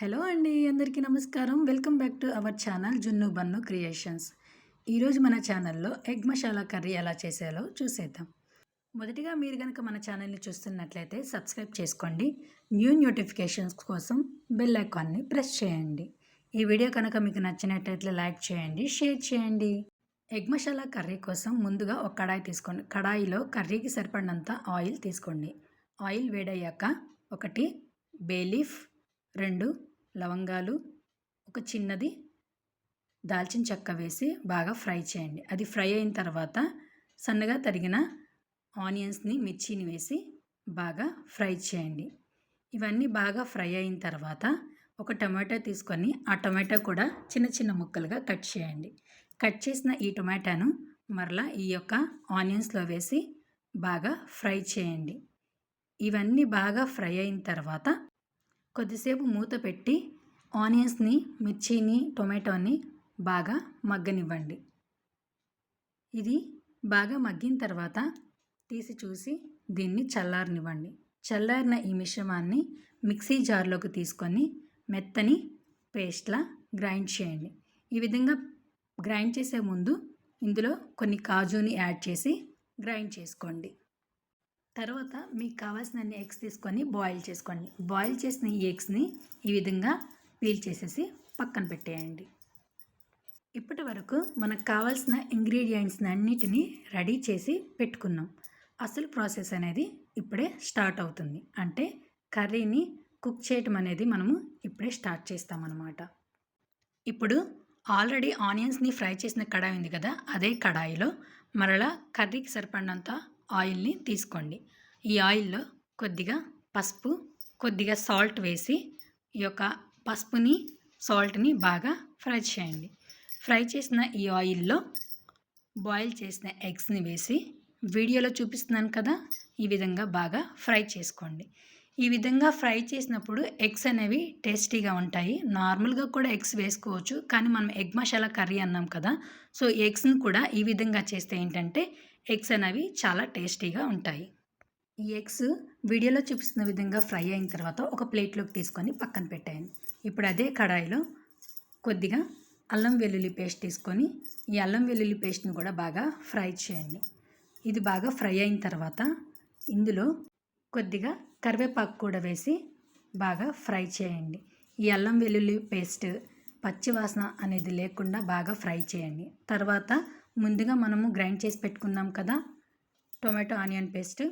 Hello అండి అందరికీ నమస్కారం. Welcome back to our channel Junnu Bunnu creations. ఈరోజు మన ఛానల్లో ఎగ్ మసాలా కర్రీ ఎలా చేసేయాలో చూసేద్దాం. మొదటిగా మీరు కనుక మన ఛానల్ని చూస్తున్నట్లయితే సబ్స్క్రైబ్ చేసుకోండి. న్యూ నోటిఫికేషన్స్ కోసం బెల్ ఐకాన్ని ప్రెస్ చేయండి. ఈ వీడియో కనుక మీకు నచ్చినట్లయితే లైక్ చేయండి షేర్ చేయండి. ఎగ్ మసాలా కర్రీ కోసం ముందుగా ఒక కడాయి తీసుకోండి. కడాయిలో కర్రీకి సరిపడినంత ఆయిల్ తీసుకోండి. ఆయిల్ వేడయ్యాక ఒకటి బేలీఫ్ రెండు లవంగాలు ఒక చిన్నది దాల్చిన చెక్క వేసి బాగా ఫ్రై చేయండి. అది ఫ్రై అయిన తర్వాత సన్నగా తరిగిన ఆనియన్స్ని మిర్చిని వేసి బాగా ఫ్రై చేయండి. ఇవన్నీ బాగా ఫ్రై అయిన తర్వాత ఒక టమాటా తీసుకొని ఆ టమాటా కూడా చిన్న చిన్న ముక్కలుగా కట్ చేయండి. కట్ చేసిన ఈ టమాటాను మరలా ఈ యొక్క ఆనియన్స్లో వేసి బాగా ఫ్రై చేయండి. ఇవన్నీ బాగా ఫ్రై అయిన తర్వాత కొద్దిసేపు మూత పెట్టి ఆనియన్స్ని మిర్చిని టొమాటోని బాగా మగ్గనివ్వండి. ఇది బాగా మగ్గిన తర్వాత తీసి చూసి దీన్ని చల్లారనివ్వండి. చల్లారిన ఈ మిశ్రమాన్ని మిక్సీ జార్లోకి తీసుకొని మెత్తని పేస్ట్లా గ్రైండ్ చేయండి. ఈ విధంగా గ్రైండ్ చేసే ముందు ఇందులో కొన్ని కాజుని యాడ్ చేసి గ్రైండ్ చేసుకోండి. తర్వాత మీకు కావాల్సిన ఎగ్స్ తీసుకొని బాయిల్ చేసుకోండి. బాయిల్ చేసిన ఈ ఎగ్స్ని ఈ విధంగా పీల్ చేసేసి పక్కన పెట్టేయండి. ఇప్పటి వరకు మనకు కావాల్సిన ఇంగ్రీడియంట్స్ని అన్నిటినీ రెడీ చేసి పెట్టుకున్నాం. అసలు ప్రాసెస్ అనేది ఇప్పుడే స్టార్ట్ అవుతుంది. అంటే కర్రీని కుక్ చేయటం అనేది మనము ఇప్పుడే స్టార్ట్ చేస్తామన్నమాట. ఇప్పుడు ఆల్రెడీ ఆనియన్స్ని ఫ్రై చేసిన కడాయి ఉంది కదా అదే కడాయిలో మరలా కర్రీకి సరిపడినంత ఆయిల్ని తీసుకోండి. ఈ ఆయిల్లో కొద్దిగా పసుపు కొద్దిగా సాల్ట్ వేసి ఈ యొక్క పసుపుని సాల్ట్ని బాగా ఫ్రై చేయండి. ఫ్రై చేసిన ఈ ఆయిల్లో బాయిల్ చేసిన ఎగ్స్ని వేసి వీడియోలో చూపిస్తున్నాను కదా ఈ విధంగా బాగా ఫ్రై చేసుకోండి. ఈ విధంగా ఫ్రై చేసినప్పుడు ఎగ్స్ అనేవి టేస్టీగా ఉంటాయి. నార్మల్గా కూడా ఎగ్స్ వేసుకోవచ్చు కానీ మనం ఎగ్ మసాలా కర్రీ అన్నాం కదా సో ఎగ్స్ని కూడా ఈ విధంగా చేస్తే ఏంటంటే ఎగ్స్ అనేవి చాలా టేస్టీగా ఉంటాయి. ఈ ఎగ్స్ వీడియోలో చూపిస్తున్న విధంగా ఫ్రై అయిన తర్వాత ఒక ప్లేట్లోకి తీసుకొని పక్కన పెట్టాను ఇప్పుడు అదే కడాయిలో కొద్దిగా అల్లం వెల్లుల్లి పేస్ట్ తీసుకొని ఈ అల్లం వెల్లుల్లి పేస్ట్ని కూడా బాగా ఫ్రై చేయండి. ఇది బాగా ఫ్రై అయిన తర్వాత ఇందులో కొద్దిగా కరివేపాకు కూడా వేసి బాగా ఫ్రై చేయండి. ఈ అల్లం వెల్లుల్లి పేస్ట్ పచ్చివాసన అనేది లేకుండా బాగా ఫ్రై చేయండి. తర్వాత ముందుగా మనము గ్రైండ్ చేసి పెట్టుకున్నాం కదా. Tomato onion paste.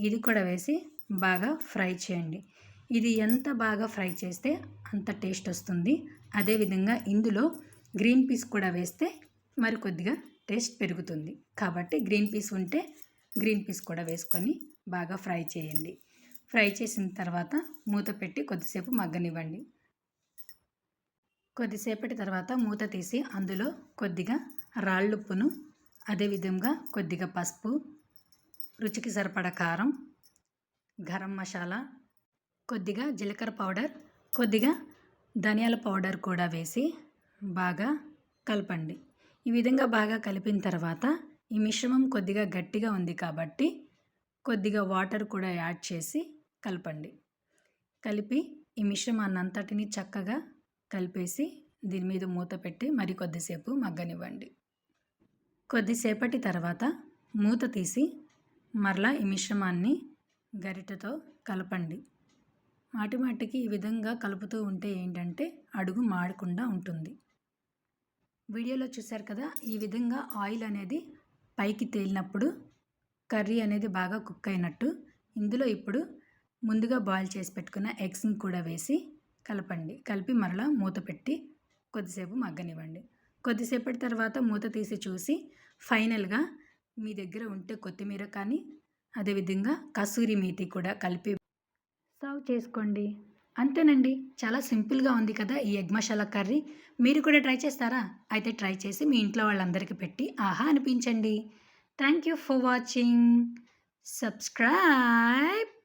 ఇది కూడా వేసి బాగా ఫ్రై చేయండి. ఇది ఎంత బాగా ఫ్రై చేస్తే అంత టేస్ట్ వస్తుంది. అదేవిధంగా ఇందులో గ్రీన్ పీస్ కూడా వేస్తే మరి కొద్దిగా టేస్ట్ పెరుగుతుంది. కాబట్టి గ్రీన్ పీస్ ఉంటే గ్రీన్ పీస్ కూడా వేసుకొని బాగా ఫ్రై చేయండి. ఫ్రై చేసిన తర్వాత మూత పెట్టి కొద్దిసేపు మగ్గనివ్వండి. కొద్దిసేపటి తర్వాత మూత తీసి అందులో కొద్దిగా రాళ్ళుప్పును అదేవిధంగా కొద్దిగా పసుపు రుచికి సరిపడ కారం గరం మసాలా కొద్దిగా జీలకర్ర పౌడర్ కొద్దిగా ధనియాల పౌడర్ కూడా వేసి బాగా కలపండి. ఈ విధంగా బాగా కలిపిన తర్వాత ఈ మిశ్రమం కొద్దిగా గట్టిగా ఉంది కాబట్టి కొద్దిగా వాటర్ కూడా యాడ్ చేసి కలపండి. కలిపి ఈ మిశ్రమాన్నంతటిని చక్కగా కలిపేసి దీని మీద మూత పెట్టి మరి కొద్దిసేపు మగ్గనివ్వండి. కొద్దిసేపటి తర్వాత మూత తీసి మరలా ఈ మిశ్రమాన్ని గరిటతో కలపండి. మాటిమాటికి ఈ విధంగా కలుపుతూ ఉంటే ఏంటంటే అడుగు మాడకుండా ఉంటుంది. వీడియోలో చూశారు కదా ఈ విధంగా ఆయిల్ అనేది పైకి తేలినప్పుడు కర్రీ అనేది బాగా కుక్ అయినట్టు ఇందులో ఇప్పుడు ముందుగా బాయిల్ చేసి పెట్టుకున్న ఎగ్స్ని కూడా వేసి కలపండి. కలిపి మరలా మూత పెట్టి కొద్దిసేపు మగ్గనివ్వండి. కొద్దిసేపటి తర్వాత మూత తీసి చూసి ఫైనల్గా మీ దగ్గర ఉంటే కొత్తిమీర కానీ అదేవిధంగా కసూరి మేతి కూడా కలిపి సర్వ్ చేసుకోండి. అంతేనండి. చాలా సింపుల్గా ఉంది కదా ఈ ఎగ్ మసాలా కర్రీ. మీరు కూడా ట్రై చేస్తారా? అయితే ట్రై చేసి మీ ఇంట్లో వాళ్ళందరికీ పెట్టి ఆహా అనిపించండి. Thank you for watching. Subscribe.